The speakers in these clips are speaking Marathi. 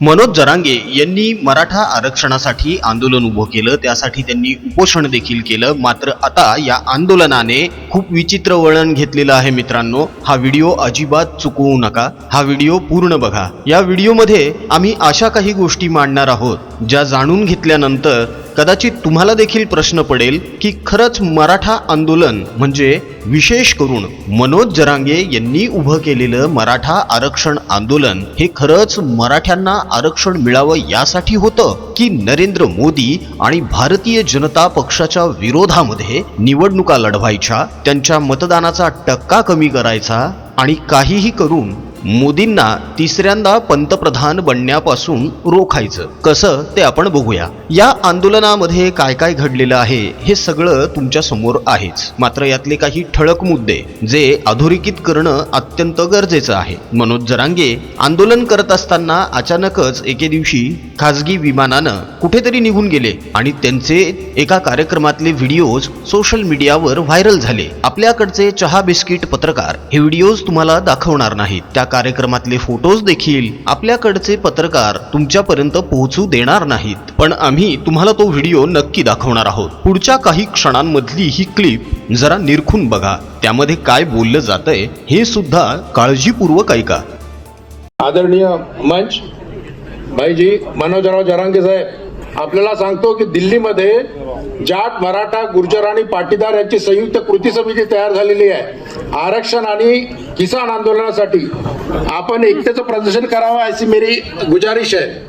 मनोज जरांगे यांनी मराठा आरक्षणासाठी आंदोलन उभं केलं त्यासाठी त्यांनी उपोषण देखील केलं. मात्र आता या आंदोलनाने खूप विचित्र वळण घेतलेलं आहे मित्रांनो. हा व्हिडिओ अजिबात चुकवू नका. हा व्हिडिओ पूर्ण बघा. या व्हिडिओमध्ये आम्ही अशा काही गोष्टी मांडणार आहोत ज्या जाणून घेतल्यानंतर कदाचित तुम्हाला देखील प्रश्न पडेल की खरंच मराठा आंदोलन म्हणजे विशेष करून मनोज जरांगे यांनी उभं केलेलं मराठा आरक्षण आंदोलन हे खरंच मराठ्यांना आरक्षण मिळावं यासाठी होतं की नरेंद्र मोदी आणि भारतीय जनता पक्षाच्या विरोधामध्ये निवडणुका लढवायच्या त्यांच्या मतदानाचा टक्का कमी करायचा आणि काहीही करून मोदींना तिसऱ्यांदा पंतप्रधान बनण्यापासून रोखायचं. कसं ते आपण बघूया. या आंदोलनामध्ये काय काय घडलेलं आहे हे सगळं तुमच्यासमोर आहेच. मात्र यातले काही ठळक मुद्दे जे अधोरेखित करणं अत्यंत गरजेचं आहे. मनोज जरांगे आंदोलन करत असताना अचानकच एके दिवशी खाजगी विमानानं कुठेतरी निघून गेले आणि त्यांचे एका कार्यक्रमातले व्हिडिओज सोशल मीडियावर व्हायरल झाले. आपल्याकडचे चहा बिस्किट पत्रकार हे व्हिडिओज तुम्हाला दाखवणार नाहीत. त्या कार्यक्रमातले फोटोज देखील आपल्याकडचे पत्रकार तुमच्यापर्यंत पोहोचू देणार नाहीत. पण आम्ही तुम्हाला तो व्हिडिओ नक्की दाखवणार आहोत. पुढच्या काही क्षणांमधली ही क्लिप जरा निरखून बघा. त्यामध्ये काय बोललं जातंय हे सुद्धा काळजीपूर्वक ऐका. आदरणीय मंच भाईजी मनोजराव जरांगे साहेब आपल्याला सांगतो की दिल्लीमध्ये जाट मराठा गुर्जर आणि पाटीदार यांची संयुक्त कृती समिती तयार झालेली आहे. आरक्षण आणि किसान आंदोलनासाठी आपण एकतेचं प्रदर्शन करावं अशी मेरी गुजारिश आहे.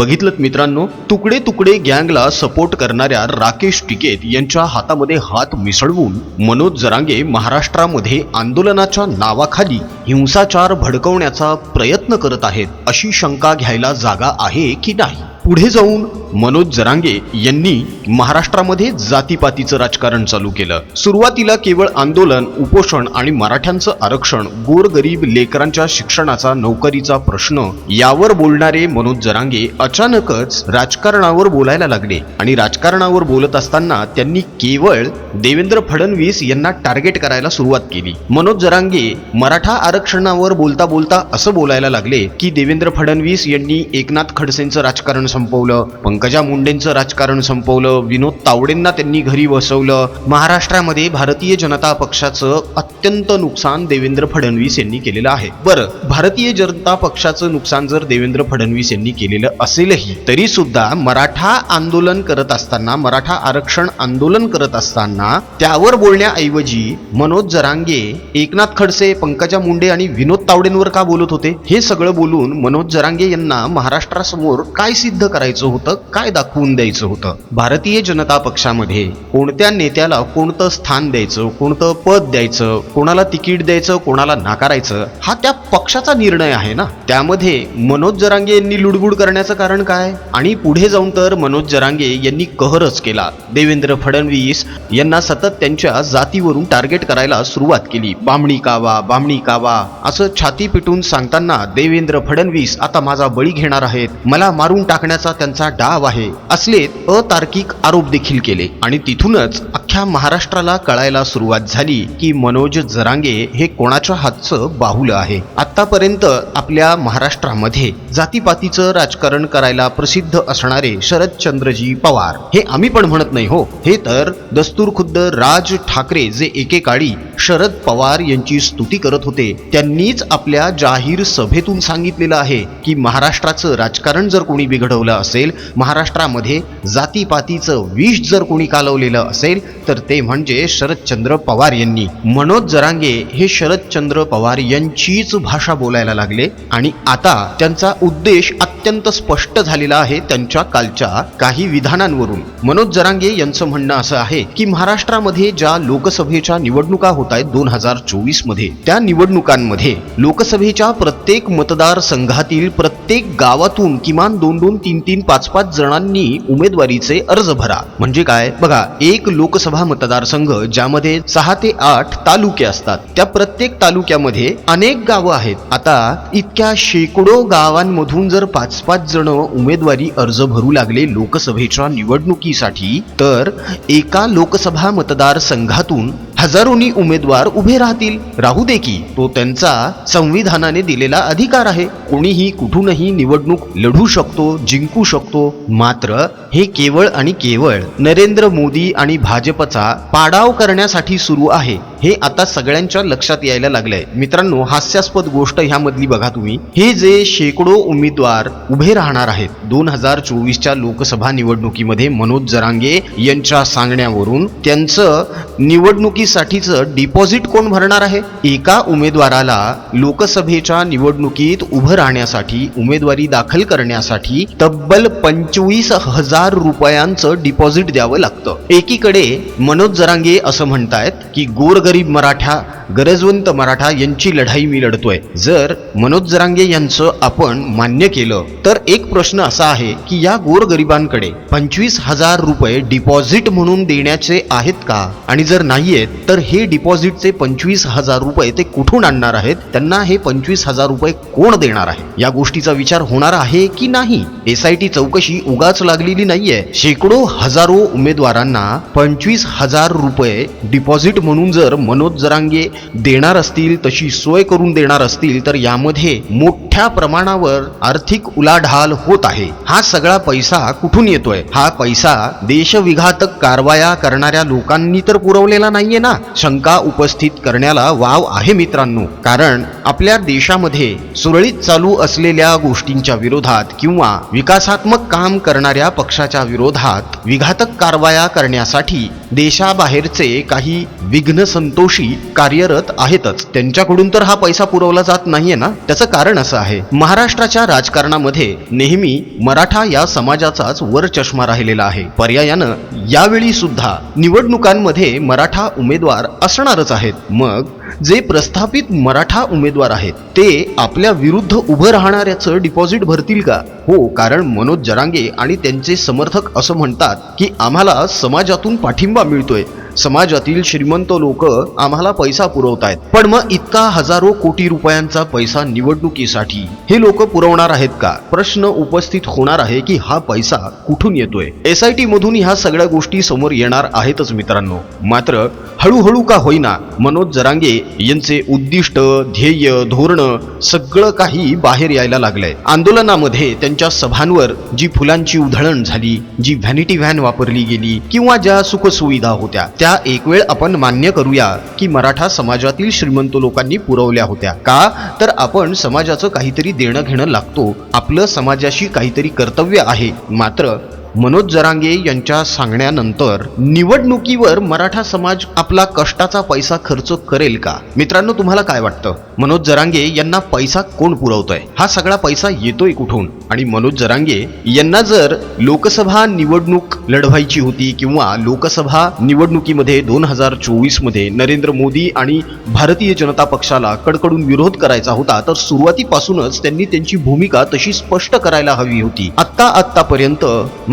बघितलं मित्रांनो तुकडे तुकडे गँगला सपोर्ट करणाऱ्या राकेश टिकेत यांच्या हातामध्ये हात मिसळवून मनोज जरांगे महाराष्ट्रामध्ये आंदोलनाच्या नावाखाली हिंसाचार भडकवण्याचा प्रयत्न करत आहेत अशी शंका घ्यायला जागा आहे की नाही? पुढे जाऊन मनोज जरांगे यांनी महाराष्ट्रामध्ये जातीपातीचं राजकारण चालू केलं. सुरुवातीला केवळ आंदोलन उपोषण आणि मराठ्यांचं आरक्षण गोरगरीब लेकरांच्या शिक्षणाचा नोकरीचा प्रश्न यावर बोलणारे मनोज जरांगे अचानकच राजकारणावर बोलायला लागले आणि राजकारणावर बोलत असताना त्यांनी केवळ देवेंद्र फडणवीस यांना टार्गेट करायला सुरुवात केली. मनोज जरांगे मराठा आरक्षणावर बोलता बोलता असं बोलायला लागले की देवेंद्र फडणवीस यांनी एकनाथ खडसेंचं राजकारण संपवलं. पंकजा मुंडेंचं राजकारण संपवलं. विनोद तावडेंना त्यांनी घरी बसवलं. महाराष्ट्रामध्ये भारतीय जनता पक्षाचं अत्यंत नुकसान देवेंद्र फडणवीस यांनी केलेलं आहे. बरं भारतीय जनता पक्षाचं नुकसान जर देवेंद्र फडणवीस यांनी केलेलं असेलही तरी सुद्धा मराठा आंदोलन करत असताना मराठा आरक्षण आंदोलन करत असताना त्यावर बोलण्याऐवजी मनोज जरांगे एकनाथ खडसे पंकजा मुंडे आणि विनोद तावडेंवर का बोलत होते? हे सगळं बोलून मनोज जरांगे यांना महाराष्ट्रासमोर काय सिद्ध करायचं होतं काय दाखवून द्यायचं होतं? भारतीय जनता पक्षामध्ये कोणत्या नेत्याला कोणतं स्थान द्यायचं कोणतं पद द्यायचं कोणाला तिकीट द्यायचं कोणाला नाकारायचं हा त्या पक्षाचा निर्णय आहे ना? त्यामध्ये मनोज जरांगे यांनी लुडबुड करण्याचं कारण काय? आणि पुढे जाऊन तर मनोज जरांगे यांनी कहरच केला. देवेंद्र फडणवीस यांना सतत त्यांच्या जातीवरून टार्गेट करायला सुरुवात केली. बामणी कावा बामणी कावा असं छाती पिटून सांगताना देवेंद्र फडणवीस आता माझा बळी घेणार आहेत. मला मारून टाकण्याचा त्यांचा डाव आहे. असले अतार्किक आरोप देखील केले आणि तिथूनच अख्ख्या महाराष्ट्राला कळायला सुरुवात झाली की मनोज जरांगे हे कोणाच्या हातचं बाहुलं आहे? आतापर्यंत आपल्या महाराष्ट्रामध्ये जातीपातीचं राजकारण करायला प्रसिद्ध असणारे शरदचंद्रजी पवार. हे आम्ही पण म्हणत नाही हो. हे तर दस्तूर खुद्द राज ठाकरे जे एकेकाळी शरद पवार यांची स्तुती करत होते त्यांनीच आपल्या जाहीर सभेतून सांगितलेलं आहे की महाराष्ट्राचं राजकारण जर कोणी बिघडवलं असेल महाराष्ट्रामध्ये जातीपातीचं विष जर कोणी कालवलेलं असेल तर ते म्हणजे शरदचंद्र पवार यांनी. मनोज जरांगे हे शरदचंद्र पवार यांचीच भाषा बोलायला लागले आणि आता त्यांचा उद्देश अत्यंत स्पष्ट झालेला आहे त्यांच्या कालच्या काही विधानांवरून. मनोज जरांगे यांचं म्हणणं असं आहे की महाराष्ट्रामध्ये ज्या लोकसभेच्या निवडणुका होत आहेत दोन हजार चोवीसमध्ये त्या निवडणुकांमध्ये लोकसभेच्या प्रत्येक मतदारसंघातील प्रत्येक गावातून किमान दोन दोन तीन तीन तीन पाच पाच जणांनी उमेदवारीचे अर्ज भरा. म्हणजे काय? बघा एक लोकसभा मतदारसंघ ज्यामध्ये सहा ते आठ तालुके असतात. त्या प्रत्येक तालुक्यामध्ये अनेक गावं आहेत. आता इतक्या शेकडो गावांमधून जर पाच पाच जण उमेदवारी अर्ज भरू लागले लोकसभेच्या निवडणुकीसाठी तर एका लोकसभा मतदारसंघातून हजारोनी उमेदवार उभे राहतील. राहू दे की तो त्यांचा संविधानाने दिलेला अधिकार आहे. कोणीही कुठूनही निवडणूक लढू शकतो जिंकू शकतो. मात्र हे केवळ आणि केवळ नरेंद्र मोदी आणि भाजपचा पाडाव करण्यासाठी सुरू आहे. हे आता सगळ्यांच्या लक्षात यायला लागलंय. मित्रांनो हास्यास्पद गोष्ट ह्यामधली बघा तुम्ही. हे जे शेकडो उमेदवार उभे राहणार आहेत दोन हजार चोवीसच्या लोकसभा निवडणुकीमध्ये मनोज जरांगे यांच्या सांगण्यावरून त्यांचं निवडणुकीसाठीचं डिपॉझिट कोण भरणार आहे? एका उमेदवाराला लोकसभेच्या निवडणुकीत उभं राहण्यासाठी उमेदवारी दाखल करण्यासाठी तब्बल पंचवीस हजार रुपयांचं डिपॉझिट द्यावं लागतं. एकीकडे मनोज जरांगे असं म्हणतायत की गोरगरीब मराठा गरजवंत मराठा यांची लढाई मी लढतोय. जर मनोज जरांगे यांचं आपण मान्य केलं तर एक प्रश्न असा आहे की या गोरगरिबांकडे पंचवीस हजार रुपये डिपॉझिट म्हणून देण्याचे आहेत का? आणि जर नाहीयेत तर हे डिपॉझिटचे पंचवीस हजार रुपये ते कुठून आणणार आहेत? त्यांना हे पंचवीस हजार रुपये कोण देणार आहे? या गोष्टीचा विचार होणार आहे की नाही? एस आय टी चौकशी उगाच लागलेली नाहीये. शेकडो हजारो उमेदवारांना पंचवीस हजार रुपये डिपॉझिट म्हणून जर मनोज जरांगे देणार असतील तशी सोय करून देणार असतील तर यामध्ये मोठ्या प्रमाणावर आर्थिक उलाढाल होत आहे. हा सगळा पैसा कुठून येतोय? हा पैसा देशविघातक कारवाया करणाऱ्या लोकांनी तर पुरवलेला नाहीये ना. शंका उपस्थित करण्याला वाव आहे मित्रांनो. कारण आपल्या देशामध्ये सुरळीत चालू असलेल्या गोष्टींच्या विरोधात किंवा विकासात्मक काम करणाऱ्या पक्षाच्या विरोधात विघातक कारवाया करण्यासाठी देशाबाहेरचे काही विघ्न संतोषी कार्यरत आहेतच. त्यांच्याकडून तर हा पैसा पुरवला जात नाहीये ना? त्याचं कारण असं आहे. महाराष्ट्राच्या राजकारणामध्ये नेहमी मराठा या समाजाचाच वर चष्मा राहिलेला आहे. पर्यायानं यावेळी सुद्धा निवडणुकांमध्ये मराठा उमेदवार असणारच आहेत. मग जे प्रस्थापित मराठा उमेदवार आहेत ते आपल्या विरुद्ध उभं राहणाऱ्याचं डिपॉझिट भरतील का? हो कारण मनोज जरांगे आणि त्यांचे समर्थक असं म्हणतात की आम्हाला समाजातून पाठिंबा मिळतोय. समाजातील श्रीमंत लोक आम्हाला पैसा पुरवतायत. पण मग इतका हजारो कोटी रुपयांचा पैसा निवडणुकीसाठी हे लोक पुरवणार आहेत का? प्रश्न उपस्थित होणार आहे की हा पैसा कुठून येतोय? एस आय टी मधून ह्या सगळ्या गोष्टी समोर येणार आहेतच मित्रांनो. मात्र हळूहळू का होईना मनोज जरांगे यांचे उद्दिष्ट ध्येय धोरण सगळं काही बाहेर यायला लागलंय. आंदोलनामध्ये त्यांच्या सभांवर जी फुलांची उधळण झाली जी व्हॅनिटी व्हॅन वापरली गेली किंवा ज्या सुखसुविधा होत्या त्या एक वेळ आपण मान्य करूया की मराठा समाजातील श्रीमंत लोकांनी पुरवल्या होत्या. का? तर आपण समाजाचं काहीतरी देणं घेणं लागतो. आपलं समाजाशी काहीतरी कर्तव्य आहे. मात्र मनोज जरांगे यांच्या सांगण्यानंतर निवडणुकीवर मराठा समाज आपला कष्टाचा पैसा खर्च करेल का? मित्रांनो तुम्हाला काय वाटतं? मनोज जरांगे यांना पैसा कोण पुरवतोय? हा सगळा पैसा येतोय कुठून? आणि मनोज जरांगे यांना जर लोकसभा निवडणूक लढवायची होती किंवा लोकसभा निवडणुकीमध्ये दोन हजार चोवीसमध्ये नरेंद्र मोदी आणि भारतीय जनता पक्षाला कडकडून विरोध करायचा होता तर सुरुवातीपासूनच त्यांनी त्यांची भूमिका तशी स्पष्ट करायला हवी होती. आत्ता आत्तापर्यंत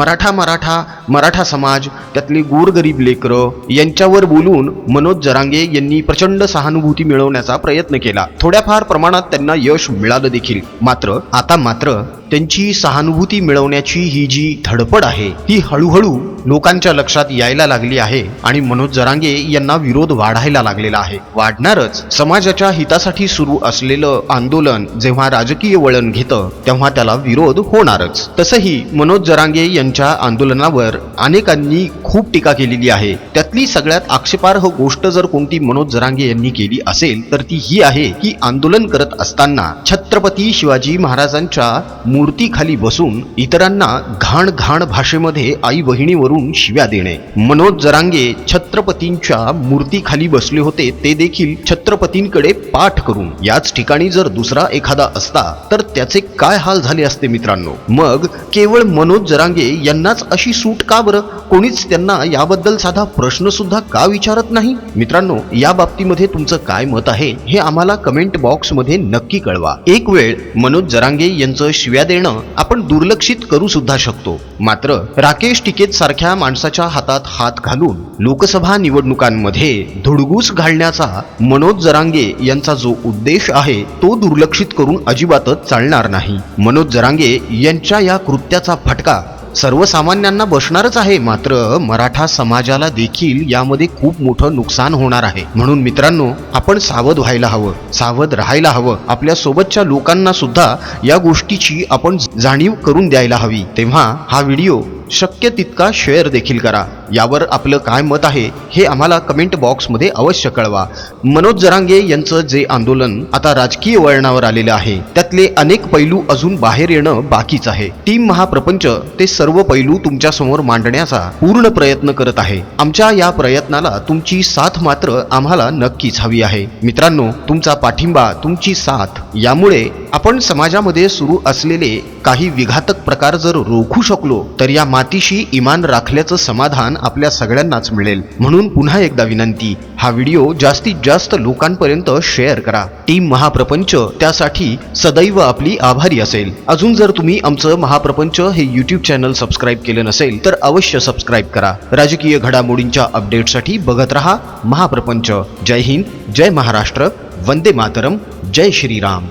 मराठा मराठा मराठा समाज त्यातले गोरगरीब लेकरं यांच्यावर बोलून मनोज जरांगे यांनी प्रचंड सहानुभूती मिळवण्याचा प्रयत्न केला. थोड्याफार प्रमाणात त्यांना यश मिळालं देखील. मात्र आता मात्र त्यांची सहानुभूती मिळवण्याची ही जी धडपड आहे ती हळूहळू लोकांच्या लक्षात यायला लागली आहे आणि मनोज जरांगे यांना विरोध वाढायला लागलेला आहे. वाढणारच समाजाच्या हितासाठी सुरू असलेलं आंदोलन जेव्हा राजकीय वळण घेतं तेव्हा त्याला विरोध होणारच. तसंही मनोज जरांगे यांच्या आंदोलनावर अनेकांनी खूप टीका केलेली आहे. त्यातली सगळ्यात आक्षेपार्ह गोष्ट जर कोणती मनोज जरांगे यांनी केली असेल तर ती ही आहे की आंदोलन करत असताना छत्रपती शिवाजी महाराजांच्या मूर्तीखाली बसून इतरांना घाण घाण भाषेमध्ये आई बहिणीवरून शिव्या देणे. मनोज जरांगे छत्रपतींच्या मूर्तीखाली बसले होते ते देखील छत्र छत्रपतींकडे पाठ करून याच ठिकाणी जर दुसरा एखादा असता तर त्याचे काय हाल झाले असते मित्रांनो? मग केवळ मनोज जरांगे यांनाच अशी सूट का बरं? कोणीच त्यांना याबद्दल साधा प्रश्न सुद्धा का विचारत नाही? मित्रांनो या बाबतीमध्ये तुमचं काय मत आहे हे आम्हाला कमेंट बॉक्समध्ये नक्की कळवा. एक वेळ मनोज जरांगे यांचं शिव्या देणं आपण दुर्लक्षित करू सुद्धा शकतो. मात्र राकेश टिकेत सारख्या माणसाच्या हातात हात घालून लोकसभा निवडणुकांमध्ये धुडगूस घालण्याचा मनोज मनोज जरांगे यांचा जो उद्देश आहे तो दुर्लक्षित करून अजिबातच चालणार नाही. मनोज जरांगे यांच्या या कृत्याचा फटका सर्वसामान्यांना बसणारच आहे मात्र मराठा समाजाला देखील यामध्ये खूप मोठं नुकसान होणार आहे. म्हणून मित्रांनो आपण सावध व्हायला हवं सावध राहायला हवं. आपल्या सोबतच्या लोकांना सुद्धा या गोष्टीची आपण जाणीव करून द्यायला हवी. तेव्हा हा व्हिडिओ शक्य तितका शेअर देखील करा. यावर आपलं काय मत आहे हे आम्हाला कमेंट बॉक्समध्ये अवश्य कळवा. मनोज जरांगे यांचं जे आंदोलन आता राजकीय वळणावर आलेलं आहे त्यातले अनेक पैलू अजून बाहेर येणं बाकीच आहे. टीम महाप्रपंच ते सर्व पैलू तुमच्यासमोर मांडण्याचा पूर्ण प्रयत्न करत आहे. आमच्या या प्रयत्नाला तुमची साथ मात्र आम्हाला नक्कीच हवी आहे. मित्रांनो तुमचा पाठिंबा तुमची साथ यामुळे आपण समाजामध्ये सुरू असलेले काही विघातक प्रकार जर रोखू शकलो तर या मातीशी इमान राखल्याचं समाधान आपल्या सगळ्यांनाच मिळेल. म्हणून पुन्हा एकदा विनंती हा व्हिडिओ जास्तीत जास्त लोकांपर्यंत शेअर करा. टीम महाप्रपंच त्यासाठी सदैव आपली आभारी असेल. अजून जर तुम्ही आमचं महाप्रपंच हे यूट्यूब चॅनल सबस्क्राईब केलं नसेल तर अवश्य सबस्क्राईब करा. राजकीय घडामोडींच्या अपडेटसाठी बघत रहा महाप्रपंच. जय हिंद जय महाराष्ट्र वंदे मातरम जय श्रीराम.